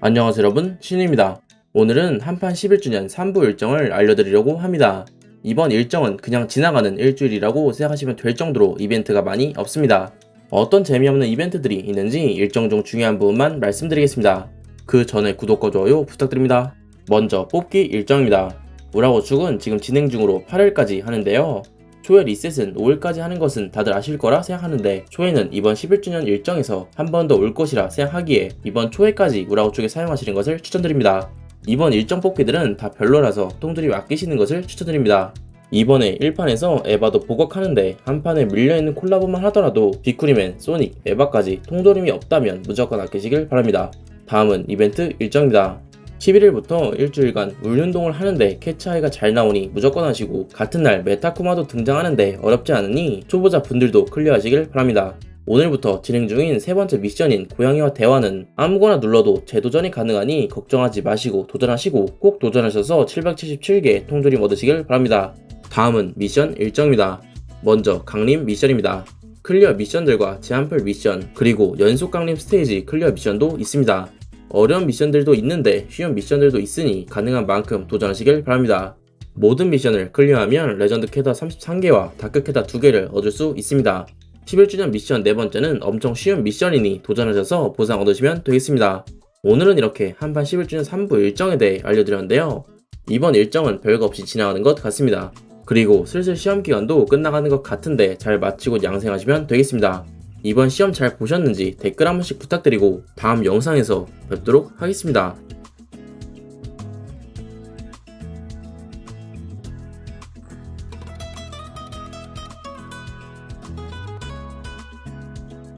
안녕하세요 여러분 신우입니다. 오늘은 한판 11주년 3부 일정을 알려드리려고 합니다. 이번 일정은 그냥 지나가는 일주일이라고 생각하시면 될 정도로 이벤트가 많이 없습니다. 어떤 재미없는 이벤트들이 있는지 일정 중 중요한 부분만 말씀드리겠습니다. 그 전에 구독과 좋아요 부탁드립니다. 먼저 뽑기 일정입니다. 우라고 축은 지금 진행 중으로 8일까지 하는데요. 초회 리셋은 5일까지 하는 것은 다들 아실 거라 생각하는데 초회는 이번 11주년 일정에서 한 번 더 올 것이라 생각하기에 이번 초회까지 우라고 쪽에 사용하시는 것을 추천드립니다. 이번 일정 뽑기들은 다 별로라서 통들이 아끼시는 것을 추천드립니다. 이번에 1판에서 에바도 보걱하는데 한 판에 밀려있는 콜라보만 하더라도 비쿠리맨, 소닉, 에바까지 통조림이 없다면 무조건 아끼시길 바랍니다. 다음은 이벤트 일정입니다. 11일부터 일주일간 물운동을 하는데 캐치하이가 잘 나오니 무조건 하시고 같은 날 메타쿠마도 등장하는데 어렵지 않으니 초보자 분들도 클리어하시길 바랍니다. 오늘부터 진행 중인 세 번째 미션인 고양이와 대화는 아무거나 눌러도 재도전이 가능하니 걱정하지 마시고 도전하시고 꼭 도전하셔서 777개 통조림 얻으시길 바랍니다. 다음은 미션 일정입니다. 먼저 강림 미션입니다. 클리어 미션들과 제한풀 미션 그리고 연속 강림 스테이지 클리어 미션도 있습니다. 어려운 미션들도 있는데 쉬운 미션들도 있으니 가능한 만큼 도전하시길 바랍니다. 모든 미션을 클리어하면 레전드 캐다 33개와 다크 캐다 2개를 얻을 수 있습니다. 11주년 미션 네 번째는 엄청 쉬운 미션이니 도전하셔서 보상 얻으시면 되겠습니다. 오늘은 이렇게 한판 11주년 3부 일정에 대해 알려드렸는데요. 이번 일정은 별거 없이 지나가는 것 같습니다. 그리고 슬슬 시험 기간도 끝나가는 것 같은데 잘 마치고 양생하시면 되겠습니다. 이번 시험 잘 보셨는지 댓글 한 번씩 부탁드리고 다음 영상에서 뵙도록 하겠습니다.